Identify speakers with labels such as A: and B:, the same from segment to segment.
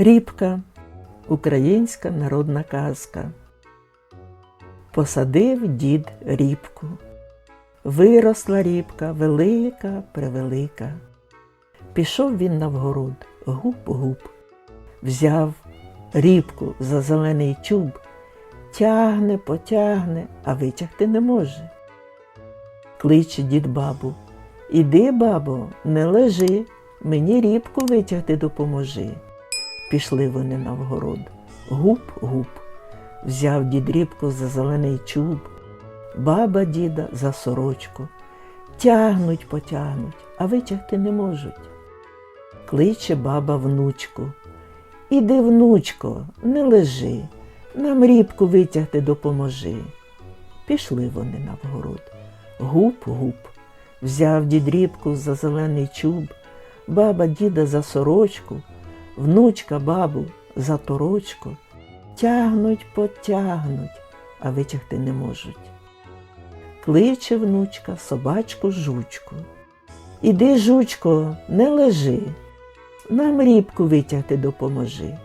A: Рібка українська народна казка. Посадив дід рібку. Виросла рібка велика, превелика. Пішов він на вгород, гуп-гуп, взяв рібку за зелений чуб, тягне, потягне, а витягти не може. Кличе дід бабу. Іди, бабо, не лежи, мені рібку витягти допоможи. Пішли вони на вгород. Гуп-гуп. Взяв дід рібку за зелений чуб, баба діда за сорочку. Тягнуть, потягнуть, а витягти не можуть. Кличе баба внучку. Іди, внучко, не лежи, нам рібку витягти допоможи. Пішли вони на вгород. Гуп-гуп. Взяв дід рібку за зелений чуб, баба діда за сорочку, внучка бабу за торочку. Тягнуть, потягнуть, а витягти не можуть. Кличе внучка собачку жучку. Іди, жучко, не лежи, нам рібку витягти допоможи.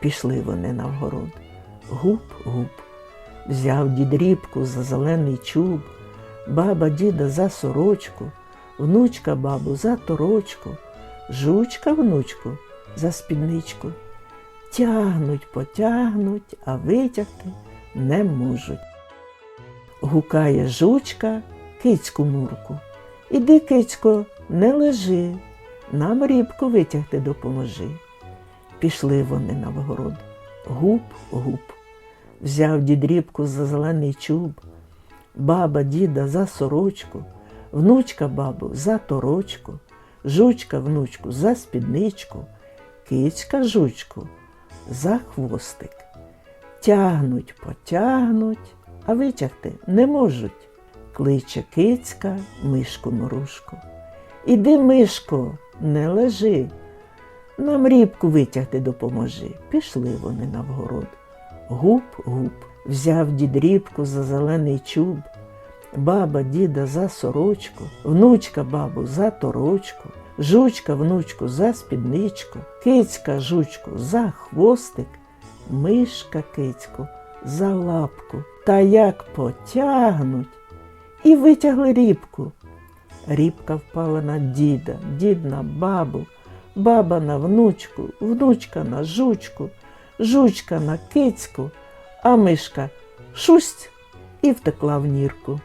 A: Пішли вони на вгород. Гуп-гуп. Взяв дід рібку за зелений чуб, баба діда за сорочку, внучка бабу за торочку, жучка внучку за спідничку. Тягнуть, потягнуть, а витягти не можуть. Гукає жучка кицьку мурку. Іди, кицько, не лежи, нам рібку витягти допоможи. Пішли вони на вгород. Гуп-гуп. Взяв дід рібку за зелений чуб, баба діда за сорочку, внучка бабу за торочку, жучка внучку за спідничку, кицька жучку за хвостик. Тягнуть, потягнуть, а витягти не можуть. Кличе кицька мишку морушку. Іди, мишко, не лежи. Нам рібку витягти допоможи. Пішли вони на вгород. Гуп-гуп. Взяв дід рібку за зелений чуб, баба діда за сорочку, внучка бабу за торочку, жучка внучку за спідничку, кицька жучку за хвостик, мишка кицьку за лапку. Та як потягнуть і витягли рібку. Рібка впала на діда, дід на бабу, баба на внучку, внучка на жучку, жучка на кицьку, а мишка шусть і втекла в нірку.